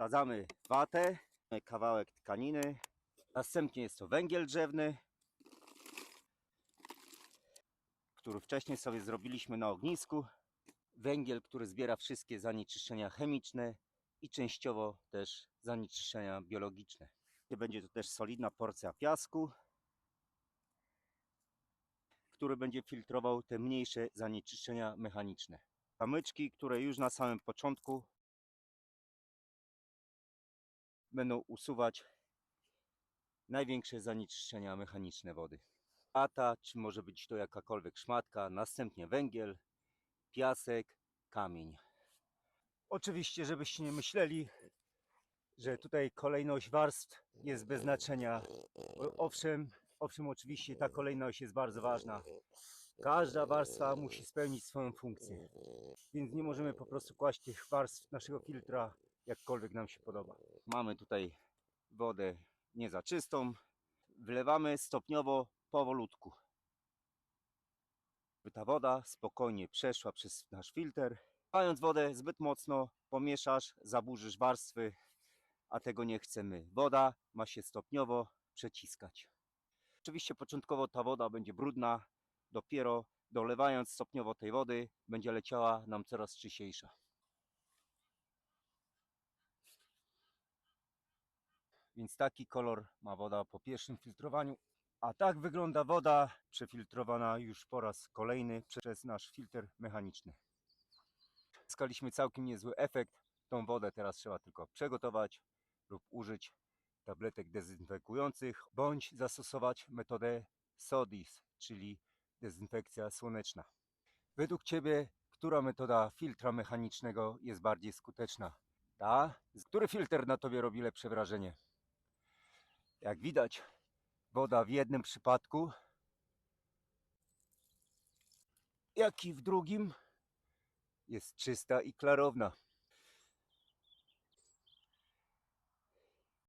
Wsadzamy watę, kawałek tkaniny. Następnie jest to węgiel drzewny, który wcześniej sobie zrobiliśmy na ognisku. Węgiel, który zbiera wszystkie zanieczyszczenia chemiczne i częściowo też zanieczyszczenia biologiczne. Będzie to też solidna porcja piasku, który będzie filtrował te mniejsze zanieczyszczenia mechaniczne. Kamyczki, które już na samym początku będą usuwać największe zanieczyszczenia mechaniczne wody. Ata, czy może być to jakakolwiek szmatka, następnie węgiel, piasek, kamień. Oczywiście, żebyście nie myśleli, że tutaj kolejność warstw jest bez znaczenia. Owszem, owszem, oczywiście ta kolejność jest bardzo ważna. Każda warstwa musi spełnić swoją funkcję, więc nie możemy po prostu kłaść tych warstw naszego filtra jakkolwiek nam się podoba. Mamy tutaj wodę nie za czystą. Wlewamy stopniowo, powolutku. By ta woda spokojnie przeszła przez nasz filtr. Mając wodę zbyt mocno, pomieszasz, zaburzysz warstwy, a tego nie chcemy. Woda ma się stopniowo przeciskać. Oczywiście początkowo ta woda będzie brudna, dopiero dolewając stopniowo tej wody będzie leciała nam coraz czyściejsza. Więc taki kolor ma woda po pierwszym filtrowaniu. A tak wygląda woda przefiltrowana już po raz kolejny przez nasz filtr mechaniczny. Zyskaliśmy całkiem niezły efekt. Tą wodę teraz trzeba tylko przegotować lub użyć tabletek dezynfekujących, bądź zastosować metodę SODIS, czyli dezynfekcja słoneczna. Według Ciebie, która metoda filtra mechanicznego jest bardziej skuteczna? Ta? Który filtr na Tobie robi lepsze wrażenie? Jak widać, woda w jednym przypadku, jak i w drugim, jest czysta i klarowna.